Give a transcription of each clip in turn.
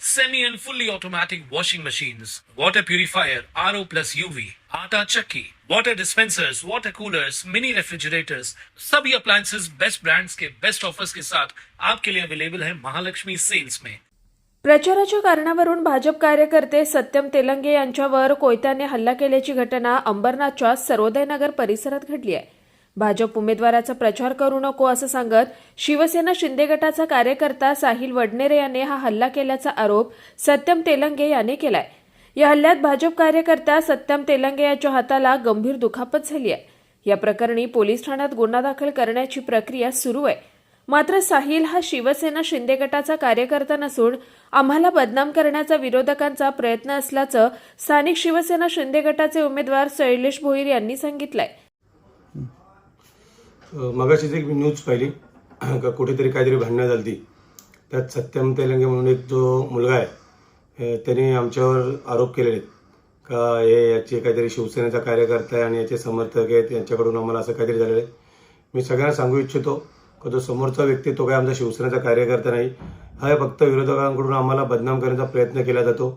semi and fully automatic washing machines, water purifier, RO plus UV, आटा चक्की, water dispensers, water coolers, mini refrigerators, सभी appliances best brands के best offers के साथ आपके लिए अवेलेबल है महालक्ष्मी सेल्स में प्रचाराच्या कारणावरून भाजप कार्यकर्ते सत्यम तेलंगे यांच्यावर कोयत्याने हल्ला केल्याची घटना अंबरनाथच्या सर्वोदयनगर परिसरात घडली आहे. भाजप उमेदवाराचा प्रचार करू नको असं सांगत शिवसेना शिंदे गटाचा कार्यकर्ता साहिल वडनेरे याने हा हल्ला केल्याचा आरोप सत्यम तेलंगे याने केलाय. या हल्ल्यात भाजप कार्यकर्ता सत्यम तेलंगे याच्या हाताला गंभीर दुखापत झाली आहे या प्रकरणी पोलीस ठाण्यात गुन्हा दाखल करण्याची प्रक्रिया सुरू आहे. मात्र साहिल हा शिवसेना शिंदे गटाचा कार्यकर्ता नसून आम्हाला बदनाम करण्याचा विरोधकांचा प्रयत्न असल्याचं स्थानिक शिवसेना शिंदे गटाचे उमेदवार शैलेश भोईर यांनी सांगितलंय. मगाशीच एक मी न्यूज पाहिली का कुठेतरी काहीतरी भांडणं झाली ती त्यात सत्यम तेलंगे म्हणून एक जो मुलगा आहे त्याने आमच्यावर आरोप केलेले. आहेत का हे याचे काहीतरी शिवसेनेचा कार्यकर्ता आहे आणि याचे समर्थक आहेत यांच्याकडून आम्हाला असं काहीतरी झालेलं आहे. मी सगळ्यांना सांगू इच्छितो का जो समोरचा व्यक्ती तो काय आमचा शिवसेनेचा कार्यकर्ता नाही. हा फक्त विरोधकांकडून आम्हाला बदनाम करण्याचा प्रयत्न केला जातो.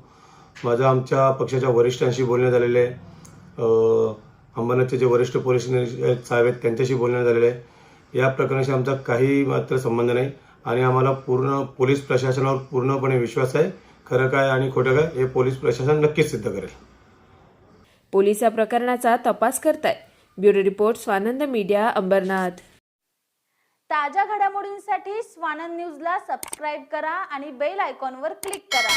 माझा आमच्या पक्षाच्या वरिष्ठांशी बोलण्यात आलेलं आहे. अंबरनाथचे जे वरिष्ठ पोलीस निरीक्षक साहेब आहेत त्यांच्याशी बोलण्यात झालेलं आहे. या प्रकरणाशी आमचा काही मात्र संबंध नाही आणि आम्हाला पूर्ण पोलीस प्रशासनावर पूर्णपणे विश्वास आहे. खरं काय आणि खोटं काय हे पोलीस प्रशासन नक्कीच सिद्ध करेल. पोलीस या प्रकरणाचा तपास करतायत bureau report Swanand media Ambernath. ताज्या घडामोडींसाठी स्वानंद न्यूजला सबस्क्राईब करा आणि बेल आयकॉनवर क्लिक करा.